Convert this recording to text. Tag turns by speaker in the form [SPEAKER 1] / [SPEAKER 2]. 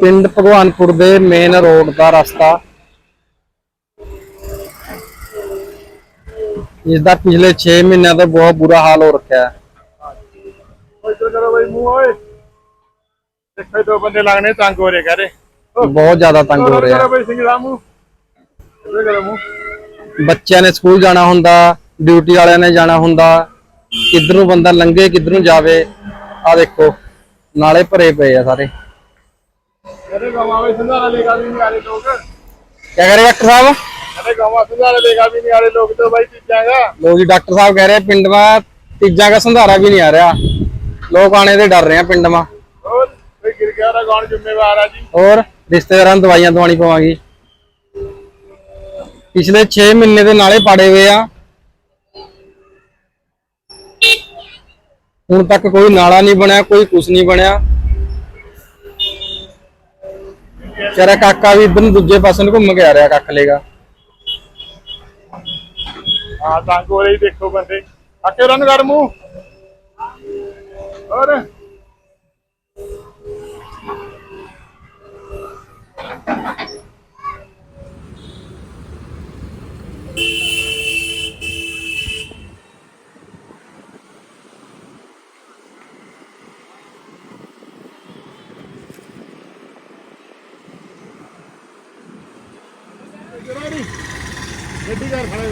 [SPEAKER 1] ਪਿੰਡ ਭਗਵਾਨਪੁਰ ਦੇ main road ਦਾ ਰਸਤਾ। ਇਸ ਦਾ ਪਿਛਲੇ 6 ਮਹੀਨਿਆਂ ਤੋਂ ਬਹੁਤ ਬੁਰਾ ਹਾਲ ਹੋ ਰੱਖਿਆ ਹੈ।
[SPEAKER 2] ਓਏ ਇੱਧਰ ਕਰੋ ਬਈ ਮੂੰਹ ਓਏ। ਦੇਖੋ ਦੋ ਬੰਦੇ ਲੱਗਣੇ ਤੰਗ ਹੋ ਰਹੇ ਕਹਰੇ
[SPEAKER 1] ਬਹੁਤ ਜ਼ਿਆਦਾ ਤੰਗ ਹੋ ਰਿਹਾ
[SPEAKER 2] ਬਈ ਸਿੰਘ
[SPEAKER 1] ਬੱਚਿਆਂ ਨੇ ਸਕੂਲ ਜਾਣਾ ਹੁੰਦਾ ਡਿਊਟੀ ਵਾਲਿਆਂ ਨੇ ਜਾਣਾ ਹੁੰਦਾ ਕਿੱਧਰ ਨੂੰ ਬੰਦਾ ਲੰਘੇ ਕਿੱਧਰ ਨੂੰ ਜਾਵੇ ਆ ਦੇਖੋ ਨਾਲੇ ਭਰੇ ਪਏ ਆ ਸਾਰੇ।
[SPEAKER 2] ਕਹਰੇ ਗਵਾਵੇ ਸੰਧਾਰਾ ਲੇਗਾ ਵੀ ਨਹੀਂ ਆਲੇ ਲੋਕ।
[SPEAKER 1] ਕੀ ਕਰੇ ਡਾਕਟਰ ਸਾਹਿਬ?
[SPEAKER 2] ਕਹਰੇ ਗਵਾ ਸੰਧਾਰਾ ਲੇਗਾ ਵੀ ਨਹੀਂ ਆਲੇ ਲੋਕ ਤੋਂ ਬਾਈ ਚੀਜ਼ਾਂਗਾ
[SPEAKER 1] ਲੋਕ ਜੀ ਡਾਕਟਰ ਸਾਹਿਬ ਕਹਿ ਰਹੇ ਆ ਪਿੰਡ ਮਾ ਤੀਜਾ ਦਾ ਸੰਧਾਰਾ ਵੀ ਨਹੀਂ ਆ ਰਿਹਾ। ਲੋਕ ਆਣੇ ਦੇ ਡਰ ਰਹੇ ਆ ਪਿੰਡ ਮਾ
[SPEAKER 2] ਹੋਰ ਕੋਈ ਗਿਰ ਗਿਆ ਦਾ ਕੌਣ ਜ਼ਿੰਮੇਵਾਰ ਆ ਜੀ?
[SPEAKER 1] ਹੋਰ ਰਿਸ਼ਤੇਦਾਰਾਂ ਨੂੰ ਦਵਾਈਆਂ ਦਵਾਣੀ ਪਵਾਂਗੀ। ਪਿਛਲੇ 6 ਮਹੀਨੇ ਦੇ ਨਾਲੇ ਪਾੜੇ ਹੋਏ ਆ। ਹੁਣ ਤੱਕ ਕੋਈ ਨਾਲਾ ਨਹੀਂ ਬਣਿਆ ਕੋਈ ਕੁਛ ਨਹੀਂ ਬਣਿਆ। ਤੇਰਾ ਕਾਕਾ ਵੀ ਇਧਰ ਨੂੰ ਦੂਜੇ ਪਾਸੇ ਨੂੰ ਘੁੰਮ ਕੇ ਆ ਰਿਹਾ, ਕੱਖ ਲੇਗਾ
[SPEAKER 2] ਹਾਂ ਤੰਗ ਹੋ ਦੇਖੋ ਬੰਦੇ। ਅੱਕੇ ਰਨ ਕਰ ਮੂੰਹ। ਹੋਰ। ਗੱਡੀ ਕਰ ਖੜਾ